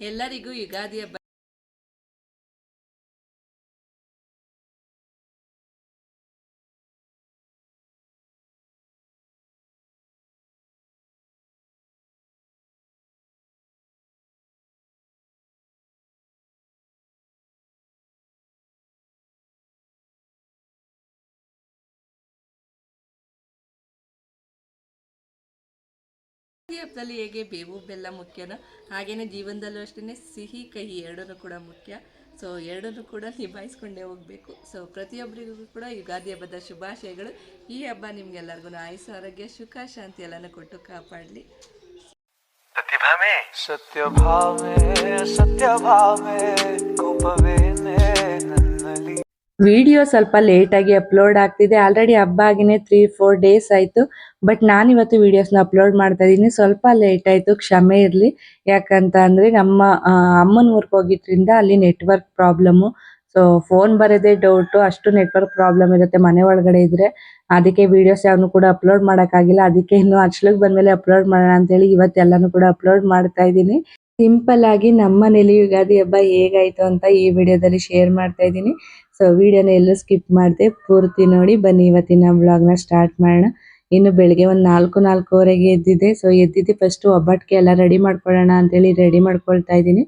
ಎಲ್ಲರಿಗೂ ಯುಗಾದಿ ಹಬ್ಬ ಹಬ್ಬದಲ್ಲಿ ಹೇಗೆ ಬೇವು ಬೆಲ್ಲ ಮುಖ್ಯನೋ ಹಾಗೇನೆ ಜೀವನದಲ್ಲೂ ಅಷ್ಟೇ ಸಿಹಿ ಕಹಿ ಎರಡೂ ಕೂಡ ಮುಖ್ಯ. ಸೊ ಎರಡನ್ನೂ ಕೂಡ ನಿಭಾಯಿಸ್ಕೊಂಡೇ ಹೋಗ್ಬೇಕು. ಸೊ ಪ್ರತಿಯೊಬ್ಬರಿಗೂ ಕೂಡ ಯುಗಾದಿ ಹಬ್ಬದ ಶುಭಾಶಯಗಳು. ಈ ಹಬ್ಬ ನಿಮ್ಗೆಲ್ಲರಿಗೂ ಆಯುಸ ಆರೋಗ್ಯ ಸುಖ ಶಾಂತಿ ಎಲ್ಲನೂ ಕೊಟ್ಟು ಕಾಪಾಡಲಿ. ಸತ್ಯ ಭಾವೇ ಸತ್ಯ ಭಾವೇ ವಿಡಿಯೋ ಸ್ವಲ್ಪ ಲೇಟಾಗಿ ಅಪ್ಲೋಡ್ ಆಗ್ತಿದೆ. ಆಲ್ರೆಡಿ ಹಬ್ಬ ಆಗಿನೇ ತ್ರೀ ಫೋರ್ ಡೇಸ್ ಆಯಿತು. ಬಟ್ ನಾನಿವತ್ತು ವೀಡಿಯೋಸ್ನ ಅಪ್ಲೋಡ್ ಮಾಡ್ತಾ ಇದ್ದೀನಿ. ಸ್ವಲ್ಪ ಲೇಟ್ ಆಯಿತು. ಕ್ಷಮೆ ಇರಲಿ. ಯಾಕಂತ ಅಂದರೆ ನಮ್ಮ ಅಮ್ಮನ ಊರಿಗೆ ಹೋಗಿದ್ರಿಂದ ಅಲ್ಲಿ ನೆಟ್ವರ್ಕ್ ಪ್ರಾಬ್ಲಮ್ಮು ಸೊ ಫೋನ್ ಬರೋದೇ ಡೌಟು ಅಷ್ಟು ನೆಟ್ವರ್ಕ್ ಪ್ರಾಬ್ಲಮ್ ಇರುತ್ತೆ ಮನೆ ಒಳಗಡೆ ಇದ್ರೆ. ಅದಕ್ಕೆ ವಿಡಿಯೋಸ್ ಯಾವನು ಕೂಡ ಅಪ್ಲೋಡ್ ಮಾಡೋಕ್ಕಾಗಿಲ್ಲ ಅದಕ್ಕೆ ಇನ್ನು ಅಚ್ಲಿಗೆ ಬಂದಮೇಲೆ ಅಪ್ಲೋಡ್ ಮಾಡೋಣ ಅಂತೇಳಿ ಇವತ್ತೆಲ್ಲನೂ ಕೂಡ ಅಪ್ಲೋಡ್ ಮಾಡ್ತಾ ಇದ್ದೀನಿ. ಸಿಂಪಲ್ ಆಗಿ ನಮ್ಮ ಮನೇಲಿ ಯುಗಾದಿ ಹಬ್ಬ ಹೇಗಾಯ್ತು ಅಂತ ಈ ವಿಡಿಯೋದಲ್ಲಿ ಶೇರ್ ಮಾಡ್ತಾ ಇದ್ದೀನಿ. ಸೊ ವಿಡಿಯೋನ ಎಲ್ಲೂ ಸ್ಕಿಪ್ ಮಾಡದೆ, ಪೂರ್ತಿ ನೋಡಿ, ಬನ್ನಿ ಇವತ್ತಿನ ವ್ಲಾಗ್ನ ಸ್ಟಾರ್ಟ್ ಮಾಡೋಣ. ಇನ್ನು ಬೆಳಿಗ್ಗೆ ಒಂದು ನಾಲ್ಕು, ನಾಲ್ಕೂವರೆಗೆ ಎದ್ದಿದೆ ಸೊ ಎದ್ದಿದ್ದೆ ಫಸ್ಟ್ ಒಬ್ಬಟ್ಟಿಗೆ ಎಲ್ಲ ರೆಡಿ ಮಾಡ್ಕೊಳ್ಳೋಣ ಅಂತೇಳಿ ರೆಡಿ ಮಾಡ್ಕೊಳ್ತಾ ಇದ್ದೀನಿ.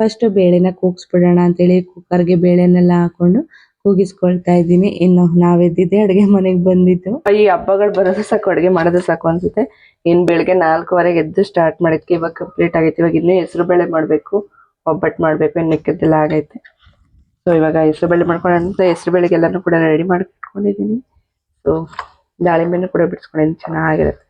ಫಸ್ಟ್ ಬೇಳೆನ ಕೂಗಿಸ್ಬಿಡೋಣ ಅಂತೇಳಿ ಕುಕ್ಕರ್ಗೆ ಬೇಳೆನೆಲ್ಲ ಹಾಕೊಂಡು ಕೂಗಿಸ್ಕೊಳ್ತಾ ಇದ್ದೀನಿ. ಇನ್ನು ನಾವೆದ್ದಿದ್ದೆ ಅಡುಗೆ ಮನೆಗೆ ಬಂದಿದ್ದು. ಈ ಹಬ್ಬಗಳು ಬರೋದು ಸಾಕು, ಅಡುಗೆ ಮಾಡೋದು ಸಾಕು ಅನ್ಸುತ್ತೆ. ಇನ್ನು ಬೆಳಗ್ಗೆ ನಾಲ್ಕುವರೆಗೆ ಎದ್ದು ಸ್ಟಾರ್ಟ್ ಮಾಡಿದ್ಕೆ ಇವಾಗ ಕಂಪ್ಲೀಟ್ ಆಗೈತೆ. ಇವಾಗ ಇನ್ನೂ ಹೆಸರು ಬೇಳೆ ಮಾಡಬೇಕು, ಒಬ್ಬಟ್ಟು ಮಾಡಬೇಕು, ಇನ್ನು ಮಿಕ್ಕಿದ್ದೆಲ್ಲ ಆಗೈತೆ. ಸೊ ಇವಾಗ ಹೆಸರು ಬೇಳೆ ಮಾಡ್ಕೊಂಡು ಹೆಸರು ಬೇಳೆಗೆಲ್ಲನೂ ಕೂಡ ರೆಡಿ ಮಾಡ್ಕೊಂಡಿದ್ದೀನಿ. ಸೊ ದಾಳಿಂಬೆನೂ ಕೂಡ ಬಿಡಿಸ್ಕೊಂಡಿದ್ದೀನಿ. ಚೆನ್ನಾಗಿರುತ್ತೆ.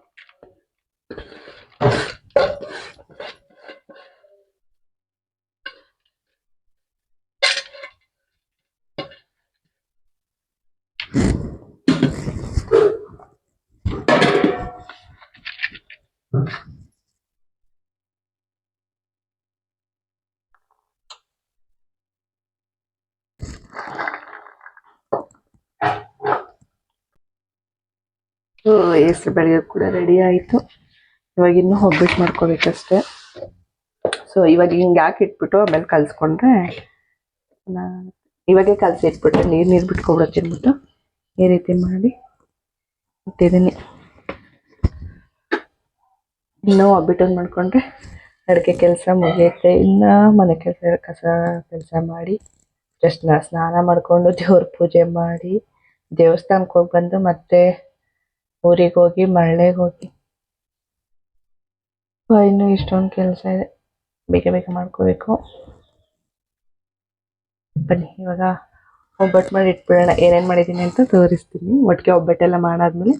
ಹೆಸರು ಬೆಳಗ್ಗೆ ಕೂಡ ರೆಡಿ ಆಯಿತು. ಇವಾಗ ಇನ್ನು ಒಬ್ಬಟ್ಟು ಮಾಡ್ಕೋಬೇಕಷ್ಟೆ. ಸೊ ಇವಾಗ ಹಿಂಗೆ ಯಾಕೆ ಇಟ್ಬಿಟ್ಟು ಆಮೇಲೆ ಕಲಿಸ್ಕೊಂಡ್ರೆ ಇವಾಗೆ ಕಲಸಿ ಇಟ್ಬಿಟ್ಟು ನೀರು ನೀರು ಬಿಟ್ಕೊಬಿಡುತ್ತೆ ತಿನ್ಬಿಟ್ಟು ಈ ರೀತಿ ಮಾಡಿ ಇಟ್ಟಿದ್ದೀನಿ. ಇನ್ನೂ ಒಬ್ಬಿಟ್ಟನ್ನು ಮಾಡಿಕೊಂಡ್ರೆ ಅಡುಗೆ ಕೆಲಸ ಮುಗಿಯುತ್ತೆ. ಇನ್ನು ಮನೆ ಕೆಲಸ, ಕಸ ಕೆಲಸ ಮಾಡಿ, ಜಸ್ಟ್ ಸ್ನಾನ ಮಾಡಿಕೊಂಡು ದೇವ್ರ ಪೂಜೆ ಮಾಡಿ ದೇವಸ್ಥಾನಕ್ಕೆ ಹೋಗಿ ಬಂದು ಮತ್ತೆ ಊರಿಗೆ ಹೋಗಿ ಇನ್ನೂ ಇಷ್ಟೊಂದು ಕೆಲಸ ಇದೆ. ಬೇಗ ಬೇಗ ಮಾಡ್ಕೋಬೇಕು. ಬನ್ನಿ ಇವಾಗ ಒಬ್ಬಟ್ಟು ಮಾಡಿ ಇಟ್ಬಿಡೋಣ. ಏನೇನು ಮಾಡಿದ್ದೀನಿ ಅಂತ ತೋರಿಸ್ತೀನಿ. ಒಟ್ಟಿಗೆ ಒಬ್ಬಟ್ಟೆಲ್ಲ ಮಾಡಾದ್ಮೇಲೆ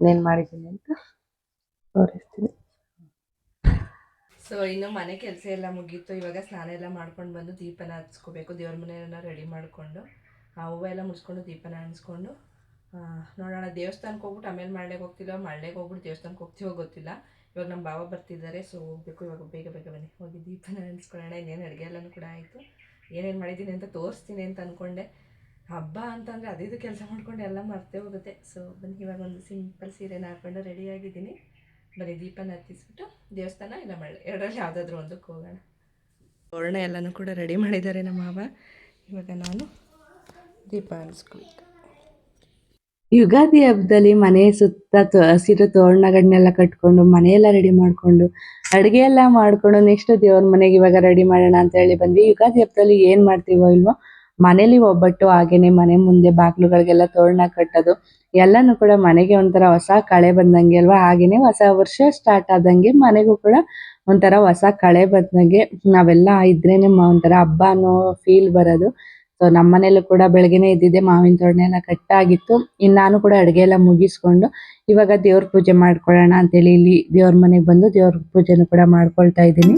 ಇನ್ನೇನು ಮಾಡಿದ್ದೀನಿ ಅಂತ ತೋರಿಸ್ತೀನಿ. ಸೊ ಇನ್ನು ಮನೆ ಕೆಲಸ ಎಲ್ಲ ಮುಗೀತು. ಇವಾಗ ಸ್ನಾನ ಎಲ್ಲ ಮಾಡ್ಕೊಂಡು ಬಂದು ದೀಪನ ಹಚ್ಕೋಬೇಕು. ದೇವ್ರ ಮನೆಯನ್ನ ರೆಡಿ ಮಾಡಿಕೊಂಡು ಆ ಹೂವು ಎಲ್ಲ ದೀಪನ ಆ, ನೋಡೋಣ, ದೇವಸ್ಥಾನಕ್ಕೆ ಹೋಗ್ಬಿಟ್ಟು ಆಮೇಲೆ ಮಳ್ಳೆಗೆ ಹೋಗ್ತಿಲ್ಲ ಮಳ್ಳೆಗೆ ಹೋಗ್ಬಿಟ್ಟು ದೇವಸ್ಥಾನಕ್ಕೆ ಹೋಗ್ತೀವೋ ಗೊತ್ತಿಲ್ಲ. ಇವಾಗ ನಮ್ಮ ಬಾಬಾ ಬರ್ತಿದ್ದಾರೆ ಸೊ ಹೋಗ್ಬೇಕು. ಇವಾಗ ಬೇಗ ಬೇಗ ಬನ್ನಿ. ಹೋಗಿ ದೀಪನ ನೆನೆಸ್ಕೊಳ್ಳೋಣ ಇನ್ನೇನು ಅಡುಗೆ ಎಲ್ಲನೂ ಕೂಡ ಆಯಿತು. ಏನೇನು ಮಾಡಿದ್ದೀನಿ ಅಂತ ತೋರಿಸ್ತೀನಿ ಅಂತ ಅಂದ್ಕೊಂಡೆ ಹಬ್ಬ ಅಂತಂದರೆ ಅದಿದು ಕೆಲಸ ಮಾಡ್ಕೊಂಡು ಎಲ್ಲ ಮರ್ತೇ ಹೋಗುತ್ತೆ. ಸೊ ಬನ್ನಿ, ಇವಾಗ ಒಂದು ಸಿಂಪಲ್ ಸೀರೆನ ಹಾಕ್ಕೊಂಡು ರೆಡಿಯಾಗಿದ್ದೀನಿ ಬರೀ ದೀಪನ ಹತ್ತಿಸ್ಬಿಟ್ಟು ದೇವಸ್ಥಾನ ಇಲ್ಲ ಮಳೆ ಎರಡರಲ್ಲಿ ಯಾವುದಾದ್ರೂ ಒಂದಕ್ಕೆ ಹೋಗೋಣ. ತೋರಣ ಎಲ್ಲನೂ ಕೂಡ ರೆಡಿ ಮಾಡಿದ್ದಾರೆ ನಮ್ಮ ಮಾವ. ಇವಾಗ ನಾನು ದೀಪ ಹಂಚ್ಕೊಳ್ಬೇಕು ಯುಗಾದಿ ಹಬ್ಬದಲ್ಲಿ ಮನೆ ಸುತ್ತ ಹಸಿರು ತೋರಣಗಳನ್ನೆಲ್ಲ ಕಟ್ಕೊಂಡು ಮನೆಯೆಲ್ಲ ರೆಡಿ ಮಾಡ್ಕೊಂಡು ಅಡುಗೆ ಎಲ್ಲ ಮಾಡ್ಕೊಂಡು ನೆಕ್ಸ್ಟ್ ದೇವ್ರ ಮನೆಗೆ ಇವಾಗ ರೆಡಿ ಮಾಡೋಣ ಅಂತ ಹೇಳಿ ಬಂದ್ವಿ. ಯುಗಾದಿ ಹಬ್ಬದಲ್ಲಿ ಏನ್ ಮಾಡ್ತೀವೋ ಇಲ್ವೋ ಮನೇಲಿ ಒಬ್ಬಟ್ಟು ಹಾಗೇನೆ ಮನೆ ಮುಂದೆ ಬಾಗಿಲುಗಳಿಗೆಲ್ಲ ತೋರಣ ಕಟ್ಟೋದು ಎಲ್ಲಾನು ಕೂಡ ಮನೆಗೆ ಒಂಥರ ಹೊಸ ಕಳೆ ಬಂದಂಗೆ ಅಲ್ವಾ? ಹಾಗೇನೆ ಹೊಸ ವರ್ಷ ಸ್ಟಾರ್ಟ್ ಆದಂಗೆ ಮನೆಗೂ ಕೂಡ ಒಂಥರ ಹೊಸ ಕಳೆ ಬಂದಂಗೆ ನಾವೆಲ್ಲ ಇದ್ರೇನೆ ಒಂಥರ ಹಬ್ಬ ಅನ್ನೋ ಫೀಲ್ ಬರೋದು. ಸೊ ನಮ್ ಮನೇಲೂ ಕೂಡ ಬೆಳಗ್ಗೆನೆ ಇದ್ದಿದ್ದೆ ಮಾವಿನ ತೋರಣ ಎಲ್ಲ ಕಟ್ಟಾಗಿತ್ತು ಇನ್ ನಾನು ಕೂಡ ಅಡುಗೆ ಎಲ್ಲ ಮುಗಿಸ್ಕೊಂಡು ಇವಾಗ ದೇವ್ರ ಪೂಜೆ ಮಾಡ್ಕೊಳ್ಳೋಣ ಅಂತೇಳಿ ಇಲ್ಲಿ ದೇವ್ರ ಮನೆಗೆ ಬಂದು ದೇವ್ರ ಪೂಜೆನೂ ಕೂಡ ಮಾಡ್ಕೊಳ್ತಾ ಇದ್ದೀನಿ.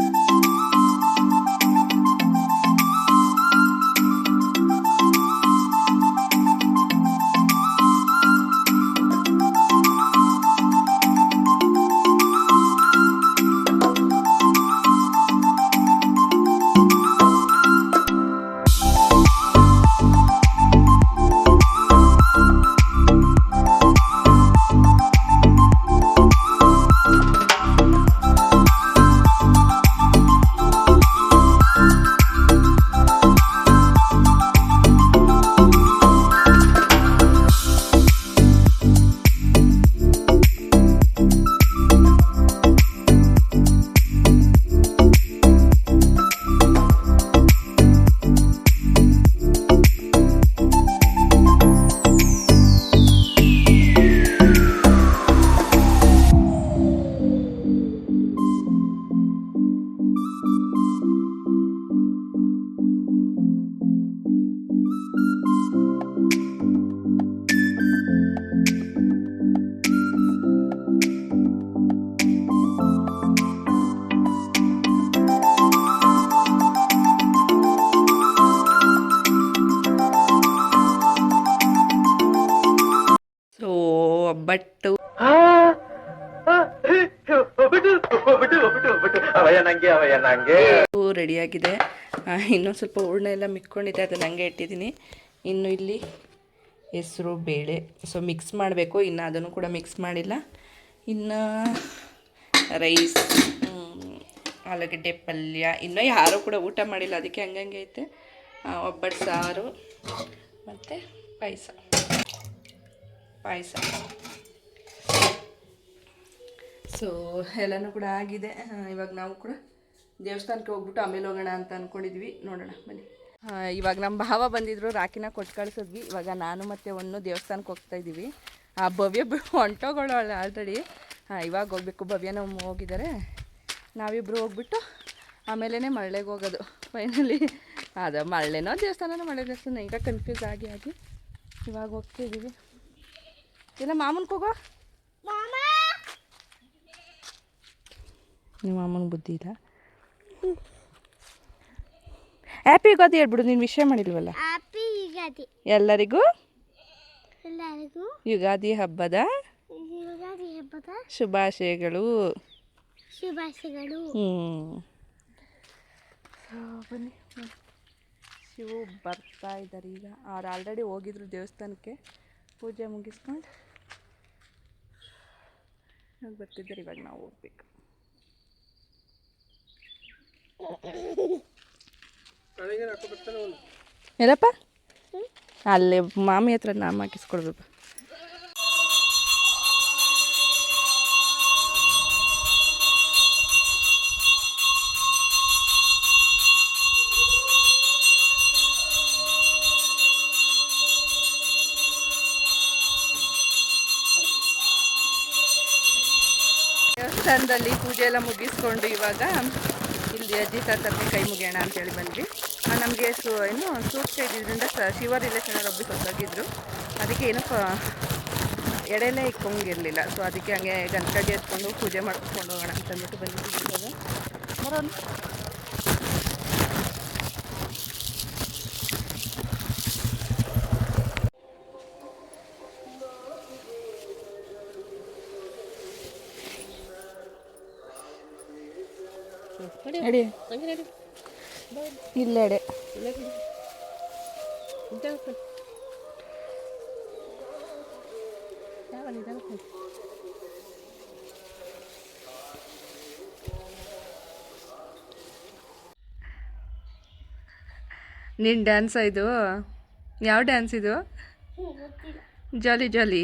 ರೆಡಿಯಾಗಿದೆ. ಇನ್ನೊಂದು ಸ್ವಲ್ಪ ಹೂರ್ಣ ಎಲ್ಲ ಮಿಕ್ಕೊಂಡಿದೆ, ಅದನ್ನ ಹಂಗೆ ಇಟ್ಟಿದ್ದೀನಿ. ಇನ್ನು ಇಲ್ಲಿ ಹೆಸರು, ಬೇಳೆ ಸೊ ಮಿಕ್ಸ್ ಮಾಡಬೇಕು. ಇನ್ನು ಅದನ್ನು ಕೂಡ ಮಿಕ್ಸ್ ಮಾಡಿಲ್ಲ. ಇನ್ನು ರೈಸ್ ಆಲೂಗಡ್ಡೆ, ಪಲ್ಯ, ಇನ್ನೂ ಯಾರು ಕೂಡ ಊಟ ಮಾಡಿಲ್ಲ, ಅದಕ್ಕೆ ಹಂಗಂಗೆ ಐತೆ. ಒಬ್ಬಟ್ಟು ಸಾರು, ಮತ್ತು ಪಾಯಸ. ಪಾಯಸ. ಸೊ ಎಲ್ಲನೂ ಕೂಡ ಆಗಿದೆ. ಇವಾಗ ನಾವು ಕೂಡ ದೇವಸ್ಥಾನಕ್ಕೆ ಹೋಗ್ಬಿಟ್ಟು ಆಮೇಲೆ ಹೋಗೋಣ ಅಂತ ಅಂದ್ಕೊಂಡಿದ್ವಿ ನೋಡೋಣ ಬನ್ನಿ. ಇವಾಗ ನಮ್ಮ ಭಾವ ಬಂದಿದ್ರು ರಾಕಿನ ಕೊಟ್ಟು ಕಳಿಸಿದ್ವಿ. ಇವಾಗ ನಾನು ಮತ್ತು ಒಂದು ದೇವಸ್ಥಾನಕ್ಕೆ ಹೋಗ್ತಾ ಇದ್ದೀವಿ ಆ ಭವ್ಯ ಹೊಂಟೋಗಳು ಆಲ್ರೆಡಿ ಇವಾಗ ಹೋಗ್ಬೇಕು. ಭವ್ಯನ ಹೋಗಿದ್ದಾರೆ ನಾವಿಬ್ಬರು ಹೋಗ್ಬಿಟ್ಟು ಆಮೇಲೆ ಮರಳೆಗೆ ಹೋಗೋದು. ಫೈನಲಿ ಅದು ಮಳೆನೋ ದೇವಸ್ಥಾನನೋ ಮಳೆ ದೇವಸ್ಥಾನ. ಈಗ ಕನ್ಫ್ಯೂಸ್ ಆಗಿ ಆಗಿ ಇವಾಗ ಹೋಗ್ತಿದ್ದೀವಿ ಇಲ್ಲ ಮಾಮನ್ಗೆ ಹೋಗೋ ನಿಮ್ಮ ಮಾಮನ ಬುದ್ಧಿ ಇಲ್ಲ. ಹ್ಯಾಪಿ ಯುಗಾದಿ ಹೇಳ್ಬಿಡು ನೀನು ವಿಷಯ ಮಾಡಿಲ್ವಲ್ಲ? ಹ್ಯಾಪಿ ಯುಗಾದಿ. ಎಲ್ಲರಿಗೂ? ಎಲ್ಲರಿಗೂ? ಯುಗಾದಿ ಹಬ್ಬದ ಯುಗಾದಿ ಹಬ್ಬದ ಶುಭಾಶಯಗಳು. ಶುಭಾಶಯಗಳು. ಬನ್ನಿ. ಶಿವು ಬರ್ತಾ ಇದ್ದಾರೆ ಈಗ. ಅವ್ರು ಆಲ್ರೆಡಿ ಹೋಗಿದ್ರು ದೇವಸ್ಥಾನಕ್ಕೆ. ಪೂಜೆ ಮುಗಿಸ್ಕೊಂಡು ಬರ್ತಿದ್ದಾರೆ ಇವಾಗ ನಾವು ಹೋಗ್ಬೇಕು. ಎಲ್ಲಪ್ಪ? ಅಲ್ಲಿ ಮಾಮಿ ಹತ್ರ ನಾಮ ಹಾಕಿಸ್ಕೊಡ್ಬೇಕು. ದೇವಸ್ಥಾನದಲ್ಲಿ ಪೂಜೆ ಎಲ್ಲ ಮುಗಿಸ್ಕೊಂಡು ಇವಾಗ ಇಲ್ಲಿ ಅಜ್ಜಿ ತಾತಕ್ಕೆ ಕೈ ಮುಗಿಯೋಣ ಅಂತೇಳಿ ಬಂದ್ವಿ. ನಮಗೆ ಸು, ಏನು, ಸೂಕ್ಷ್ಮ ಇದ್ದಿದ್ದರಿಂದ ಸ, ಶಿವ ರಿಲೇಷನ್ ಒಬ್ಬರು ಹೊಸದಾಗಿದ್ರು ಅದಕ್ಕೆ ಏನು ಎಡೆಲೇ ಇಕ್ಕೊಂಗಿರಲಿಲ್ಲ. ಸೊ ಅದಕ್ಕೆ ಹಂಗೆ ಗಂಟೆ ಎತ್ಕೊಂಡು ಪೂಜೆ ಮಾಡ್ಕೊಂಡು ಹೋಗೋಣ ಅಂತಂದ್ಬಿಟ್ಟು ಬಂದಿದ್ದೀವಿ ಇವಾಗ ಎಡೆ ಇಲ್ಲ ಎಡೆ ನಿನ್ನ ಡ್ಯಾನ್ಸ್ ಇದು? ಯಾವ ಡ್ಯಾನ್ಸ್ ಇದು? ಜಾಲಿ ಜಾಲಿ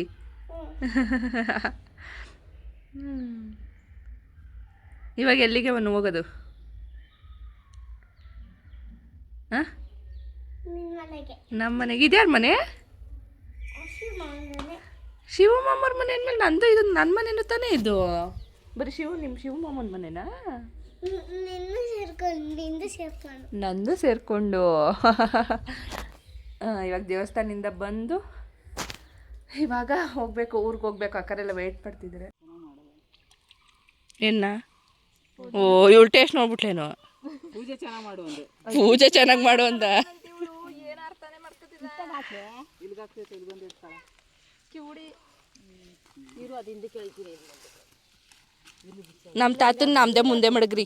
ಇವಾಗ ಎಲ್ಲಿಗೆ ಬಂದು ಹೋಗೋದು ಹಾಂ ನಿಮ್ಮ ಮನೆಗೆ ನಮ್ಮ ಮನೆಗೆ ಇದ್ಯಾರ ಮನೆ? ಶಿವಮಾಮರ ಮನೆ ಅಂದಮೇಲೆ ನಂದು ಇದು ನನ್ನ ಮನೆನೂ ತಾನೇ ಇದು. ಬರೀ ಶಿವ ನಿಮ್ಮ ಶಿವಮಾಮನ ಮನೆನಾ? ನಿಂದು ಸೇರ್ಕೊಂಡು. ಇವಾಗ ದೇವಸ್ಥಾನದಿಂದ ಬಂದು ಇವಾಗ ಹೋಗ್ಬೇಕು ಊರಿಗೆ ಹೋಗ್ಬೇಕು. ಅಕ್ಕರೆಲ್ಲ ವೇಟ್ ಮಾಡ್ತಿದ್ದಾರೆ ಏನ ಓ ಇವಳು ಟೇಸ್ಟ್ ನೋಡ್ಬಿಟ್ಲೇನು? ಪೂಜೆ ಚೆನ್ನಾಗಿ ಮಾಡು ಪೂಜೆ ಚೆನ್ನಾಗಿ ಮಾಡು ಅಂದ ನಮ್ಮ ತಾತನ ನಮ್ದೇ ಮುಂದೆ ಮಡಗ್ರಿ.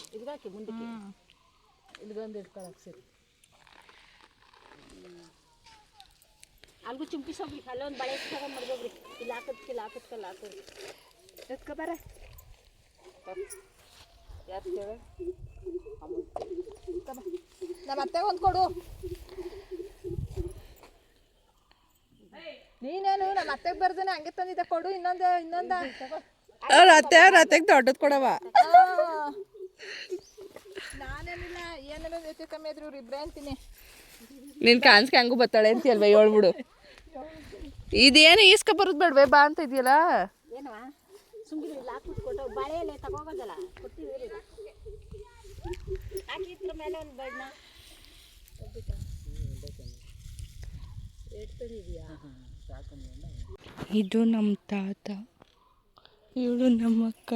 ಅಲ್ಗೂ ಚುಂಪಿಸೋಗ್ರಿ ಅಲ್ಲೊಂದು ಬಳೆ ತಗೊಂಡ್ ಮಡ್ಗೋಗ್ರಿ ಇಲ್ಲಿ ಹಾಕದ್ಕೆ ಇಲ್ಲಿ ಹಾಕದ್ಕೆ ಅಲ್ಲಿ ಹಾಕೋರಿ ಎತ್ಕೊಬಾರ ನಮ್ಮ ಅತ್ತೆ ಒಂದು ಕೊಡು. ನೀನೇನು? ನಮ್ಮ ಅತ್ತೆಗೆ ಬರ್ದೇನೆ ಹಂಗೆ ತಂದಿದ್ದೆ ಕೊಡು ಇನ್ನೊಂದು ಇನ್ನೊಂದ. ಅವ್ರ ಅತ್ತೆ ಅವ್ರ ಅತ್ತೆಗೆ ದೊಡ್ಡದು ಕೊಡವ ನಾನೇನಿಲ್ಲ ಏನೇನೋ ಹೆಚ್ಚು ಕಮ್ಮಿ ಆದ್ರೆ ಇವ್ರು ಇಬ್ಬರೇ ಅಂತೀನಿ. ನಿನ್ ಕಾಣಿಸ್ಕೆ ಹಂಗೂ ಬತ್ತಾಳೆ ಅಂತ ಅಲ್ವ ಹೇಳ್ಬಿಡು ಇದೇನು ಈಸ್ಕ ಬರೋದು ಬೇಡವೆ ಬಾ ಅಂತ ಇದೆಯಲ್ಲ? ಏನವಾ ಸುಮ್ಮನೆ ಲಾಕ್ ಕೊಟ್ಟು ಬಳೆ ಎಲೆ ತಗೋಗೋದಲ್ಲ ಕೊಡ್ತೀವಿ ಹಾಕಿ ಇದ್ರ ಮೇಲೆ ಒಂದು ಬಣ್ಣ. ಇದು ನಮ್ಮ ತಾತ. ಇವಳು ನಮ್ಮ ಅಕ್ಕ.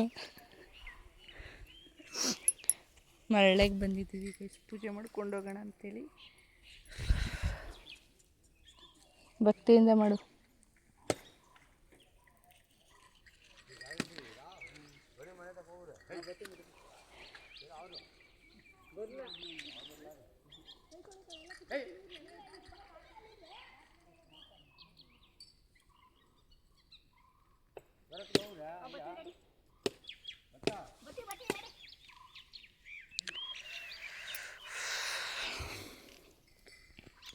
ಮರಳೆಗೆ ಬಂದಿದ್ದೀವಿ ಪೂಜೆ ಮಾಡ್ಕೊಂಡು ಹೋಗೋಣ ಅಂತೇಳಿ. ಭಕ್ತಿಯಿಂದ ಮಾಡು. Hey!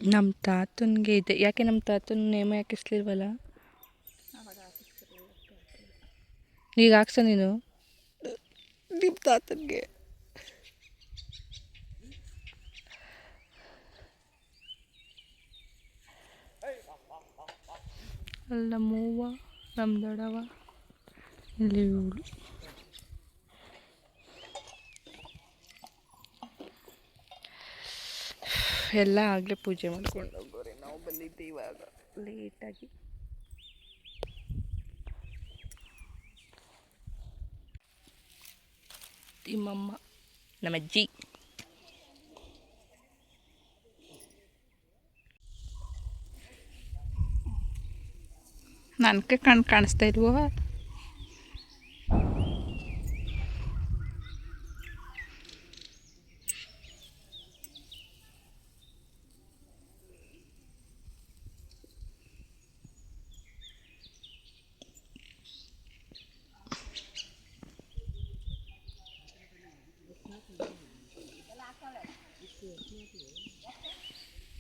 ನಮ್ಮ ತಾತನಿಗೆ ಇದೆ. ಯಾಕೆ ನಮ್ಮ ತಾತನ ನೇಮ ಹಾಕಿಸ್ಲಿಲ್ವಲ್ಲ? ಈಗ ಹಾಕ್ಸ ನೀನು. ನಿಮ್ಮ ತಾತನಿಗೆ. ಅಲ್ಲ ನಮ್ಮವ್ವ ನಮ್ಮ ದೊಡವ ಇಲ್ಲಿ ಇವಳು ಎಲ್ಲ ಆಗಲೇ ಪೂಜೆ ಮಾಡ್ಕೊಂಡು ಹೋಗೋರಿ. ನಾವು ಬಂದಿದ್ದೆ ಇವಾಗ ಲೇಟಾಗಿ ತಿಮ್ಮಮ್ಮ ನಮ್ಮಜ್ಜಿ. ನನಗೆ ಕಣ್ ಕಾಣಿಸ್ತಾ ಇಲ್ವೋ?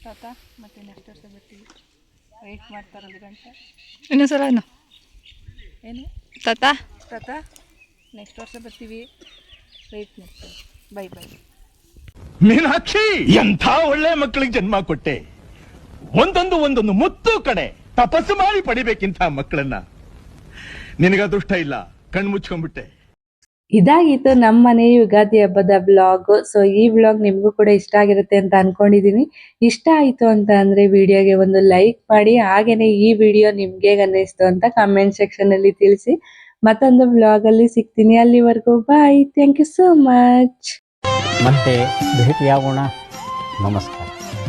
ತಾತ ಮತ್ತೆ ನೆಕ್ಸ್ಟ್ ವರ್ಷ ಬರ್ತೀವಿ? ವೆಯ್ಟ್ ಮಾಡ್ತಾರಲ್ಲ ಗಂಟೆ. ಇನ್ನೊಂದ್ಸಲ ಏನು ಏನು? ತಾತ? ತಾತ ನೆಕ್ಸ್ಟ್ ವರ್ಷ ಬರ್ತೀವಿ. ವೆಯ್ಟ್ ಮಾಡ್ತೀವಿ ಬೈ ಬೈ ಮೀನಾಕ್ಷಿ! ಎಂಥ ಒಳ್ಳೆ ಮಕ್ಕಳಿಗೆ ಜನ್ಮ ಕೊಟ್ಟೆ. ಒಂದೊಂದು ಒಂದೊಂದು ಮುತ್ತು ಕಡೆ ತಪಸ್ಸು ಮಾಡಿ ಪಡಿಬೇಕಿಂತ ಮಕ್ಕಳನ್ನ. ನಿನಗ ಅದೃಷ್ಟ ಇಲ್ಲ ಕಣ್ ಮುಚ್ಕೊಂಡ್ಬಿಟ್ಟೆ ಇದಾಗಿತ್ತು ನಮ್ಮ ಮನೆ ಯುಗಾದಿ ಹಬ್ಬದ ಬ್ಲಾಗ್ ಸೊ ಈ ಬ್ಲಾಗ್ ನಿಮಗೂ ಕೂಡ ಇಷ್ಟ ಆಗಿರುತ್ತೆ ಅಂತ ಅನ್ಕೊಂಡಿದೀನಿ. ಇಷ್ಟ ಆಯಿತು ಅಂತ ಅಂದ್ರೆ ವಿಡಿಯೋಗೆ ಒಂದು ಲೈಕ್ ಮಾಡಿ, ಹಾಗೇನೆ ಈ ವಿಡಿಯೋ ನಿಮ್ಗೆ ಅನ್ನಿಸ್ತು ಅಂತ ಕಮೆಂಟ್ ಸೆಕ್ಷನ್ ಅಲ್ಲಿ ತಿಳಿಸಿ. ಮತ್ತೊಂದು ಬ್ಲಾಗ್ ಅಲ್ಲಿ ಸಿಗ್ತೀನಿ ಅಲ್ಲಿವರೆಗೂ. Bye thank you so much ಮತ್ತೆ ಭೇಟಿಯಾಗೋಣ. ನಮಸ್ಕಾರ.